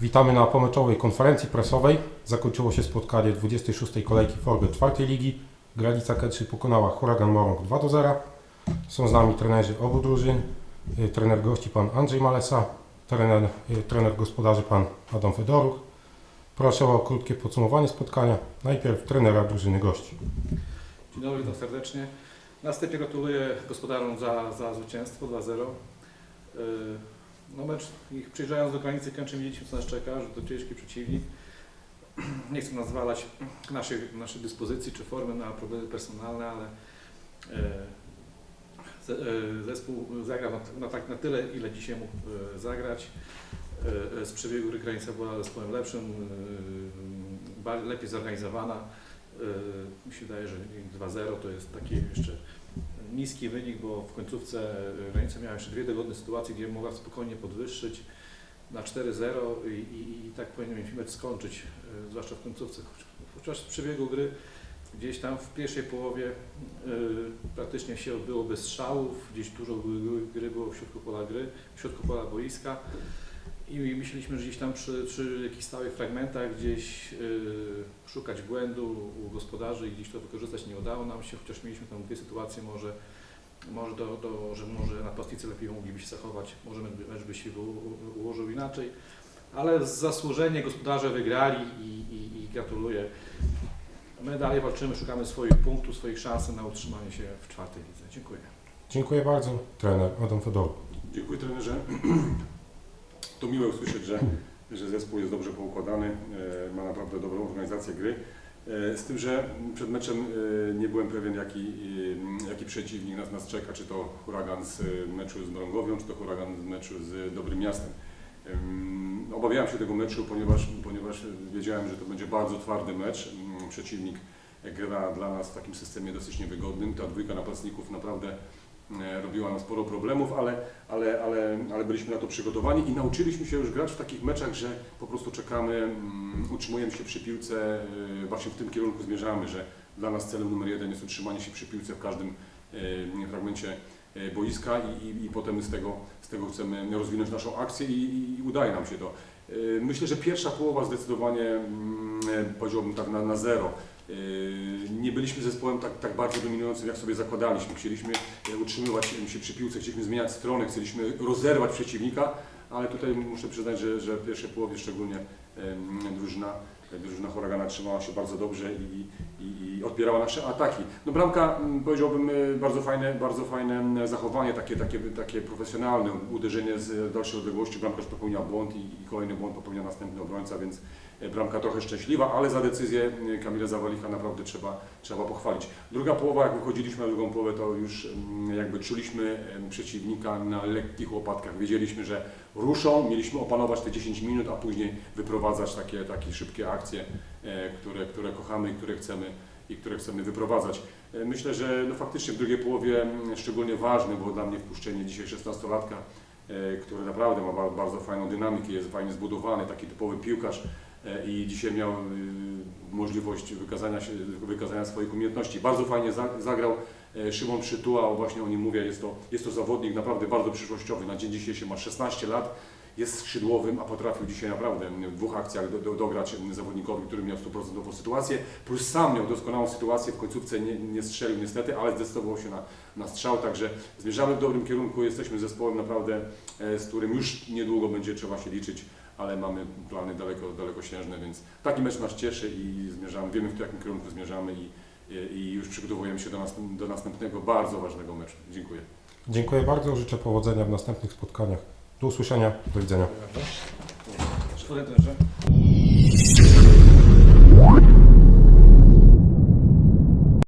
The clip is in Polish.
Witamy na pomeczowej konferencji prasowej. Zakończyło się spotkanie 26. kolejki Forby czwartej ligi. Gralica Ketrzy pokonała Huragan Morąg 2 do 0. Są z nami trenerzy obu drużyn. Y, Trener gości pan Andrzej Malesa, trener, y, trener gospodarzy pan Adam Fedoruch. Proszę o krótkie podsumowanie spotkania. Najpierw trenera drużyny gości. Dzień dobry, witam serdecznie. Na wstępie gratuluję gospodarom za, za zwycięstwo 2-0. No mecz, ich przyjeżdżając do granicy Kęczy widzieliśmy co nas czeka, że to ciężki przeciwnik. Nie chcę nazwalać naszej, naszej dyspozycji czy formy na problemy personalne, ale ze- yy, zespół zagrał na, tak, na tyle, ile dzisiaj mógł yy, zagrać. Z przebiegu gry granica była zespołem lepszym, lepiej zorganizowana. Mi się wydaje, że 2-0 to jest taki jeszcze niski wynik, bo w końcówce yy, granica miała jeszcze dwie dogodne sytuacje, gdzie mogła spokojnie podwyższyć na 4-0 i, i, i tak powinien mecz skończyć, yy, zwłaszcza w końcówce. Chociaż przebiegu gry gdzieś tam w pierwszej połowie yy, praktycznie się odbyło bez strzałów, gdzieś dużo gry było w środku pola gry, w środku pola boiska. I myśleliśmy, że gdzieś tam przy, przy jakichś stałych fragmentach gdzieś yy, szukać błędu u gospodarzy i gdzieś to wykorzystać nie udało nam się, chociaż mieliśmy tam dwie sytuacje, może, może do, do, że może napastnicy lepiej mogliby się zachować, może mecz by- się u- u- ułożył inaczej, ale zasłużenie gospodarze wygrali i, i, i gratuluję. My dalej walczymy, szukamy swoich punktów, swoich szans na utrzymanie się w czwartej lidze. Dziękuję. Dziękuję bardzo. Trener Adam Fedoruch. Dziękuję trenerze. To miłe usłyszeć, że, że zespół jest dobrze poukładany, e, ma naprawdę dobrą organizację gry. E, Z tym, że przed meczem e, nie byłem pewien, jaki, jaki przeciwnik nas, nas czeka, czy to huragan z meczu z Mrągowią, czy to huragan z meczu z Dobrym Miastem. Em, Obawiałem się tego meczu, ponieważ, ponieważ wiedziałem, że to będzie bardzo twardy mecz. Przeciwnik gra dla nas w takim systemie dosyć niewygodnym. Ta dwójka napastników naprawdę robiła nam sporo problemów, ale, ale, ale, ale byliśmy na to przygotowani i nauczyliśmy się już grać w takich meczach, że po prostu czekamy, mm, utrzymujemy się przy piłce, e, właśnie w tym kierunku zmierzamy, że dla nas celem numer jeden jest utrzymanie się przy piłce w każdym e, fragmencie e, boiska i, i, i potem z tego, z tego chcemy rozwinąć naszą akcję i, i udaje nam się to. E, Myślę, że pierwsza połowa zdecydowanie mm, e, powiedziałbym tak na, na zero. E, Nie byliśmy zespołem tak, tak bardzo dominującym, jak sobie zakładaliśmy. Chcieliśmy e, utrzymywać się przy piłce, chcieliśmy zmieniać stronę, chcieliśmy rozerwać przeciwnika, ale tutaj muszę przyznać, że, że w pierwszej połowie szczególnie drużyna, drużyna Huragana trzymała się bardzo dobrze i, i, odbierała nasze ataki. No bramka, m, powiedziałbym, e, bardzo fajne, bardzo fajne m, zachowanie, takie, takie, takie profesjonalne, uderzenie z dalszej odległości, bramkarz popełnia błąd i, i kolejny błąd popełnia następny obrońca, więc e, bramka trochę szczęśliwa, ale za decyzję e, Kamila Zawalicha naprawdę trzeba, trzeba pochwalić. Druga połowa, jak wychodziliśmy na drugą połowę, to już mm, jakby czuliśmy przeciwnika na lekkich łopatkach. Wiedzieliśmy, że ruszą, mieliśmy opanować te 10 minut, a później wyprowadzać takie, takie szybkie akcje, e, które, które kochamy i które chcemy, i które chcemy wyprowadzać. E, Myślę, że no faktycznie w drugiej połowie mm, szczególnie ważne było dla mnie wpuszczenie dzisiaj 16-latka, e, który naprawdę ma ba- bardzo fajną dynamikę, jest fajnie zbudowany, taki typowy piłkarz e, i dzisiaj miał możliwość wykazania, się, wykazania swoich umiejętności. Bardzo fajnie za- zagrał Szymon Przytuła, właśnie o nim mówię, jest to, jest to zawodnik naprawdę bardzo przyszłościowy. Na dzień dzisiejszy ma 16 lat, jest skrzydłowym, a potrafił dzisiaj naprawdę w dwóch akcjach do, do, dograć zawodnikowi, który miał 100% sytuację, plus sam miał doskonałą sytuację, w końcówce nie, nie strzelił niestety, ale zdecydował się na, na strzał, także zmierzamy w dobrym kierunku, jesteśmy zespołem naprawdę, e, z którym już niedługo będzie trzeba się liczyć, ale mamy plany daleko, dalekosiężne, więc taki mecz nas cieszy i zmierzamy, wiemy w jakim kierunku zmierzamy i, i, już przygotowujemy się do, nas, do następnego bardzo ważnego meczu. Dziękuję. Dziękuję bardzo. Życzę powodzenia w następnych spotkaniach. Do usłyszenia, do widzenia. Szkoda, że.